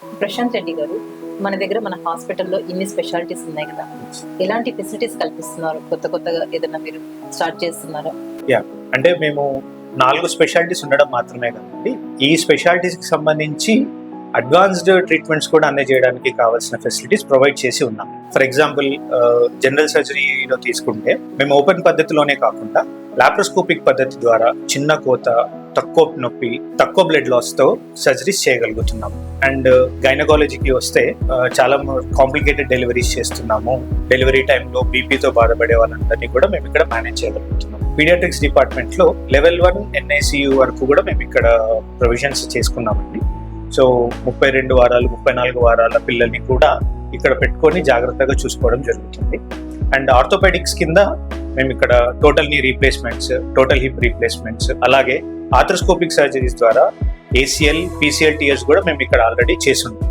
ప్రశాంత్ రెడ్డి గారు మన దగ్గర మన హాస్పిటల్లో ఇన్ని స్పెషాలిటీస్ ఉన్నాయి కదా. ఎలాంటి ఫెసిలిటీస్ కల్పిస్తున్నారు? కొత్త కొత్తగా ఏదైనా మీరు స్టార్ట్ చేస్తున్నారా? యా అంటే మేము నాలుగు స్పెషాలిటీస్ ఉండడం మాత్రమే కదండి. ఈ స్పెషాలిటీస్కి సంబంధించి అడ్వాన్స్డ్ ట్రీట్మెంట్స్ కూడా అందజేయడానికి కావాల్సిన ఫెసిలిటీస్ ప్రొవైడ్ చేసి ఉన్నాం. ఫర్ ఎగ్జాంపుల్ జనరల్ సర్జరీలో తీసుకుంటే మేము ఓపెన్ పద్ధతిలోనే కాకుండా లాప్రోస్కోపిక్ పద్ధతి ద్వారా చిన్న కోత తక్కువ నొప్పి తక్కువ బ్లడ్ లాస్తో సర్జరీస్ చేయగలుగుతున్నాం. అండ్ గైనకాలజీకి వస్తే చాలా కాంప్లికేటెడ్ డెలివరీస్ చేస్తున్నాము. డెలివరీ టైంలో బీపీతో బాధపడే వాళ్ళందరినీ కూడా మేము ఇక్కడ మేనేజ్ చేయగలుగుతున్నాం. పీడియాట్రిక్స్ డిపార్ట్మెంట్లో లెవెల్ వన్ ఎన్ఐసియు వరకు కూడా మేము ఇక్కడ ప్రొవిజన్స్ చేసుకున్నామండి. సో ముప్పై రెండు వారాలు ముప్పై నాలుగు వారాల పిల్లల్ని కూడా ఇక్కడ పెట్టుకొని జాగ్రత్తగా చూసుకోవడం జరుగుతుంది. అండ్ ఆర్థోపెడిక్స్ కింద మేము ఇక్కడ total knee replacements total hip replacements అలాగే ఆర్థ్రోస్కోపిక్ సర్జరీస్ ద్వారా ఏసీఎల్ పీసీఎల్ టీఎస్ కూడా మేము ఇక్కడ ఆల్రెడీ చేస్తున్నాం